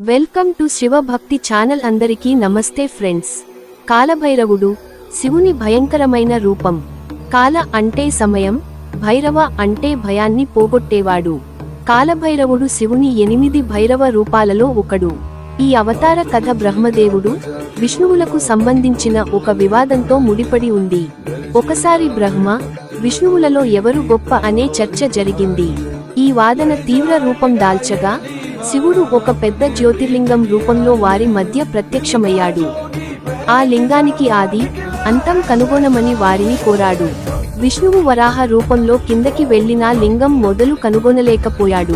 Welcome to శివభక్తి channel అందరికీ నమస్తే friends. కాలభైరవుడు శివుని భయంకరమైన రూపం. కాల అంటే సమయం భైరవ అంటే భయాన్ని పోగొట్టేవాడు. కాలభైరవుడు శివుని ఎనిమిది భైరవ రూపాలలో ఒకడు. ఈ అవతార కథ బ్రహ్మదేవుడు విష్ణువులకు సంబంధించిన ఒక వివాదంతో ముడిపడి ఉంది. ఒకసారి బ్రహ్మ విష్ణువులలో ఎవరు గొప్ప అనే చర్చ జరిగింది. ఈ వాదన తీవ్ర రూపం దాల్చగా శివుడు ఒక పెద్ద జ్యోతిర్లింగం రూపంలో వారి మధ్య ప్రత్యక్షమయ్యాడు. ఆ లింగానికి ఆది అంతం కనుగొనమని వారిని కోరాడు. విష్ణువు వరాహ రూపంలో కిందకి వెళ్ళినా లింగం మొదలు కనుగొనలేకపోయాడు.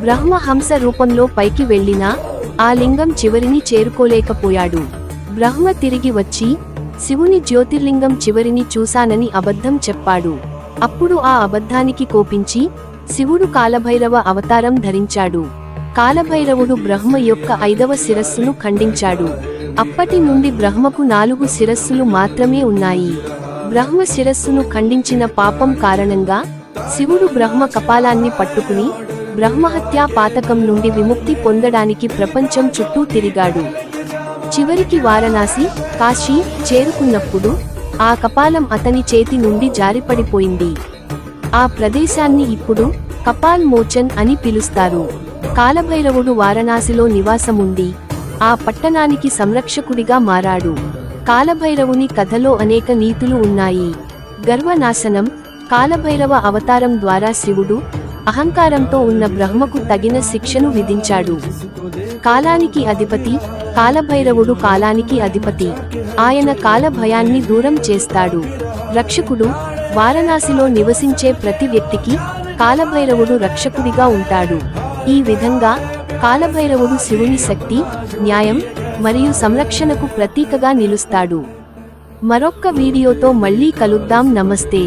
బ్రహ్మహంస రూపంలో పైకి వెళ్ళినా ఆ లింగం చివరిని చేరుకోలేకపోయాడు. బ్రహ్మ తిరిగి వచ్చి శివుని జ్యోతిర్లింగం చివరిని చూశానని అబద్ధం చెప్పాడు. అప్పుడు ఆ అబద్ధానికి కోపించి శివుడు కాలభైరవ అవతారం ధరించాడు. కాలభైరవుడు బ్రహ్మ యొక్క ఐదవ శిరస్సును ఖండించాడు. అప్పటి నుండి బ్రహ్మకు నాలుగు శిరస్సులు మాత్రమే ఉన్నాయి. బ్రహ్మ శిరస్సును ఖండించిన పాపం కారణంగా శివుడు బ్రహ్మ కపాలాన్ని పట్టుకుని బ్రహ్మహత్యా పాతకం నుండి విముక్తి పొందడానికి ప్రపంచం చుట్టూ తిరిగాడు. చివరికి వారణాసి కాశీ చేరుకున్నప్పుడు ఆ కపాలం అతని చేతి నుండి జారిపడిపోయింది. ఆ ప్రదేశాన్ని ఇప్పుడు కపాల్ మోచన్ అని పిలుస్తారు. కాలభైరవుడు వారణాసిలో నివాసముంది. ఆ పట్టణానికి సంరక్షకుడిగా మారాడు. కాలభైరవుని కథలో అనేక నీతులు ఉన్నాయి. గర్వనాశనం కాలభైరవ అవతారం ద్వారా శివుడు అహంకారంతో ఉన్న బ్రహ్మకు తగిన శిక్షను విధించాడు. కాలానికి అధిపతి కాలభైరవుడు కాలానికి అధిపతి. ఆయన కాలభయాన్ని దూరం చేస్తాడు. రక్షకుడు వారణాసిలో నివసించే ప్రతి వ్యక్తికి కాలభైరవుడు రక్షకుడిగా ఉంటాడు. ఈ విధంగా కాలభైరవుడు శివుని శక్తి న్యాయం మరియు సంరక్షణకు ప్రతీకగా నిలుస్తాడు. మరొక్క వీడియోతో మళ్ళీ కలుద్దాం. నమస్తే.